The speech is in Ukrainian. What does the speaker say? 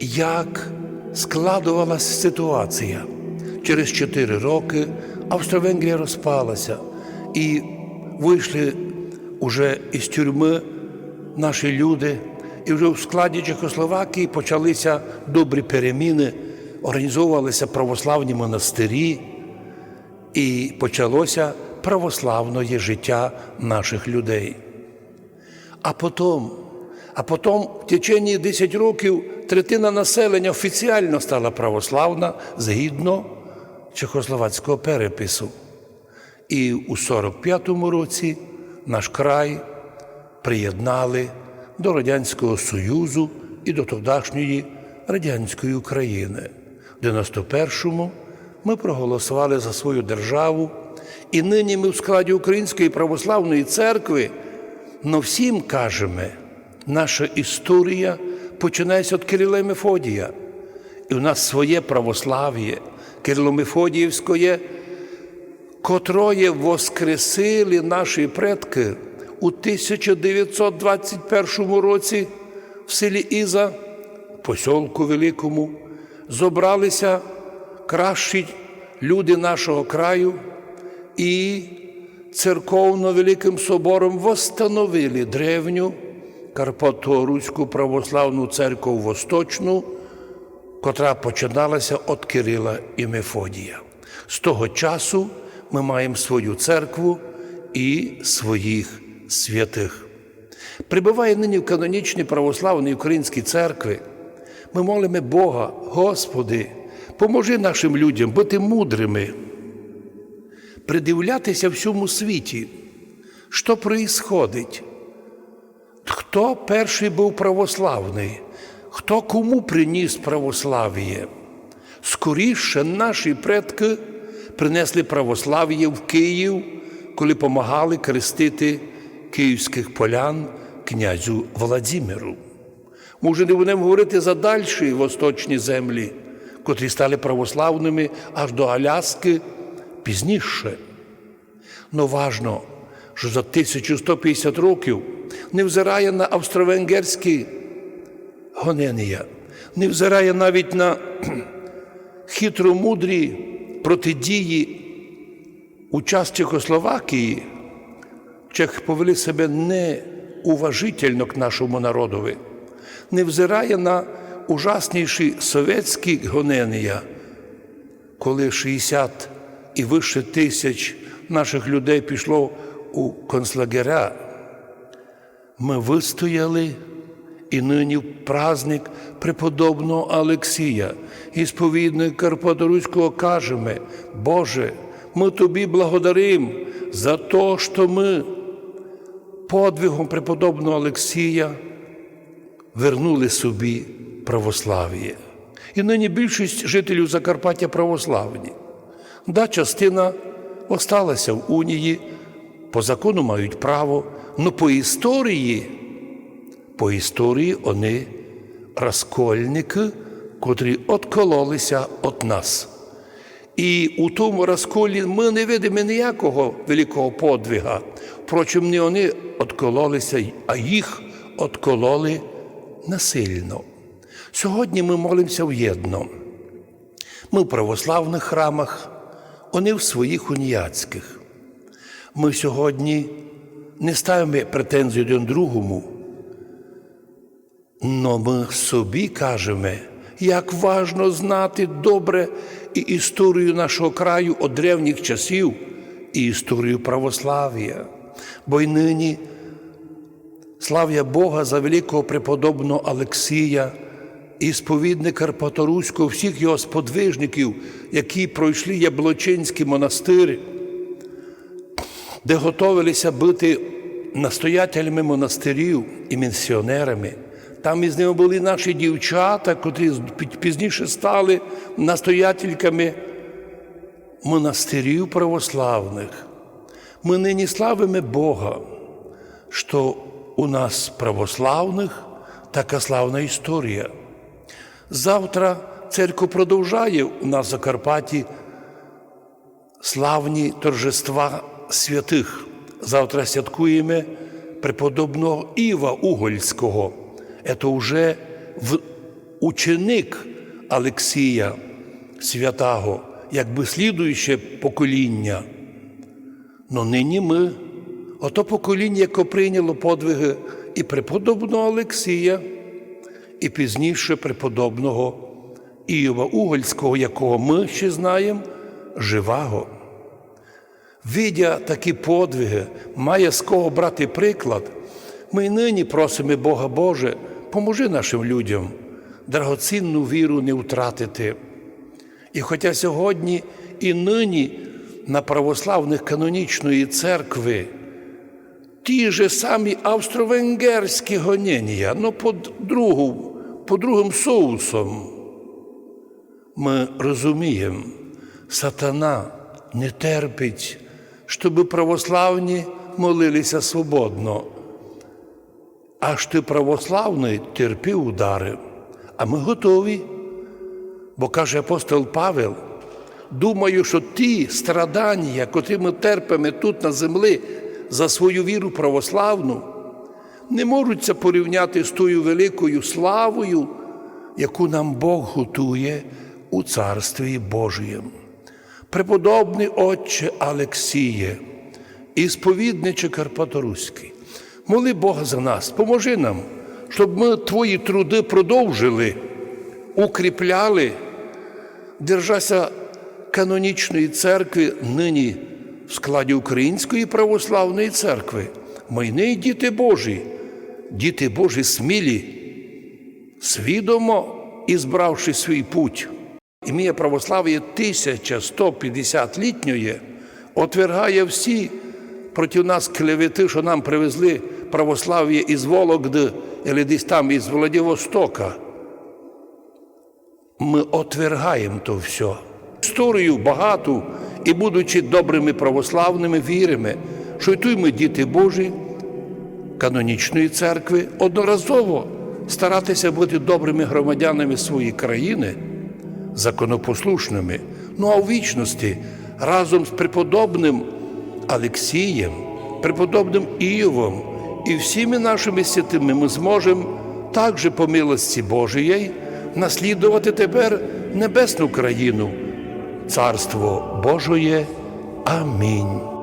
як складувалася ситуація. Через чотири роки Австро-Венгрія розпалася і вийшли уже із тюрми наші люди, і вже в складі Чехословакії почалися добрі переміни, організовувалися православні монастирі, і почалося православне життя наших людей. А потім, а потім в течение 10 років третина населення офіціально стала православна згідно чехословацького перепису. І у 45-му році наш край приєднали до Радянського Союзу і до тодішньої радянської України. В 91-му ми проголосували за свою державу, і нині ми в складі Української православної церкви но всім кажемо, наша історія починається від Кирила Мефодія. І у нас своє православ'я, Кирило-Мефодіївське, котроє воскресили наші предки у 1921 році в селі Іза, посілку Великому, зобралися кращі люди нашого краю і церковно-великим собором восстановили древню Карпато-Руську православну церкву Восточну, котра починалася від Кирила і Мефодія. З того часу ми маємо свою церкву і своїх святих. Прибуває нині в канонічній православній українській церкві. Ми молимо Бога, Господи, поможи нашим людям бути мудрими придивлятися всьому світі, що проїсходить, хто перший був православний, хто кому приніс православ'я. Скоріше наші предки принесли православ'я в Київ, коли помагали крестити київських полян князю Владимиру. Може, не будемо говорити за дальші восточні землі, котрі стали православними аж до Аляски пізніше. Но важно, що за 1150 років не взирає на австро-венгерські гонення, не взирає навіть на хитромудрі протидії у час Чехословакії, чех повели себе неуважительно к нашому народові, не взирає на ужасніші совєтські гонення, коли 60 і вище тисяч наших людей пішло у концлагеря. Ми вистояли і нині в праздник преподобного Олексія, і сповідник Карпаторуського кажемо, Боже, ми Тобі благодарим за те, що ми подвигом преподобного Олексія вернули собі православ'я. І нині більшість жителів Закарпаття православні. Да, частина осталася в унії, по закону мають право, але по історії, по історії вони розкольники, котрі откололися від нас. І у тому розколі ми не видимо ніякого великого подвига. Впрочем, не вони откололися, а їх откололи насильно. Сьогодні ми молимося в єдно. Ми в православних храмах, вони в своїх уніяцьких. Ми сьогодні не ставимо претензій один другому, але ми собі кажемо, як важно знати добре і історію нашого краю від древніх часів, і історію православ'я. Бо й нині слав'я Бога за великого преподобного Олексія і сповідник Карпаторуського, всіх його сподвижників, які пройшли Яблочинський монастир, де готувалися бути настоятелями монастирів і місіонерами. Там із ними були наші дівчата, котрі пізніше стали настоятельками монастирів православних. Ми нині славимо Бога, що у нас православних така славна історія. Завтра церква продовжає у нас в Закарпатті славні торжества святих. Завтра святкуємо преподобного Іва Угольського. Це вже ученик Алексія Святого, якби слідуюче покоління. Но нині ми, ото покоління, яке прийняло подвиги і преподобного Олексія, і пізніше преподобного Іова Угольського, якого ми ще знаємо, живого. Видя такі подвиги, має з кого брати приклад, ми й нині просимо Бога Боже, поможи нашим людям драгоцінну віру не втратити. І хоча сьогодні і нині на православних канонічної церкви ті ж самі австро-венгерські гоніння, ну під, другу, по другим соусом, ми розуміємо, сатана не терпить, щоб православні молилися свободно. Аж ти православний терпи удари, а ми готові. Бо каже апостол Павел, думаю, що ті страдання, котрі ми терпимо тут на землі за свою віру православну, не можуться порівняти з тою великою славою, яку нам Бог готує у Царстві Божієм. Преподобний Отче Алексіє, і Карпаторуський, моли Бога за нас, поможи нам, щоб ми твої труди продовжили, укріпляли, держася канонічної церкви нині в складі Української православної церкви. Майни діти Божі, діти Божі смілі, свідомо і збравши свій путь. Ім'я православ'я 1150-літньої отвергає всі проти нас клевети, що нам привезли православ'я із Вологди, або десь там із Владивостока. Ми отвергаємо то все. Історію багату і, будучи добрими православними, віримо, що й тут ми діти Божі, канонічної церкви, одноразово старатися бути добрими громадянами своєї країни, законопослушними. Ну а у вічності разом з преподобним Алексієм, преподобним Іовом і всіми нашими святими ми зможемо також по милості Божої наслідувати тепер небесну країну, Царство Божоє. Амінь.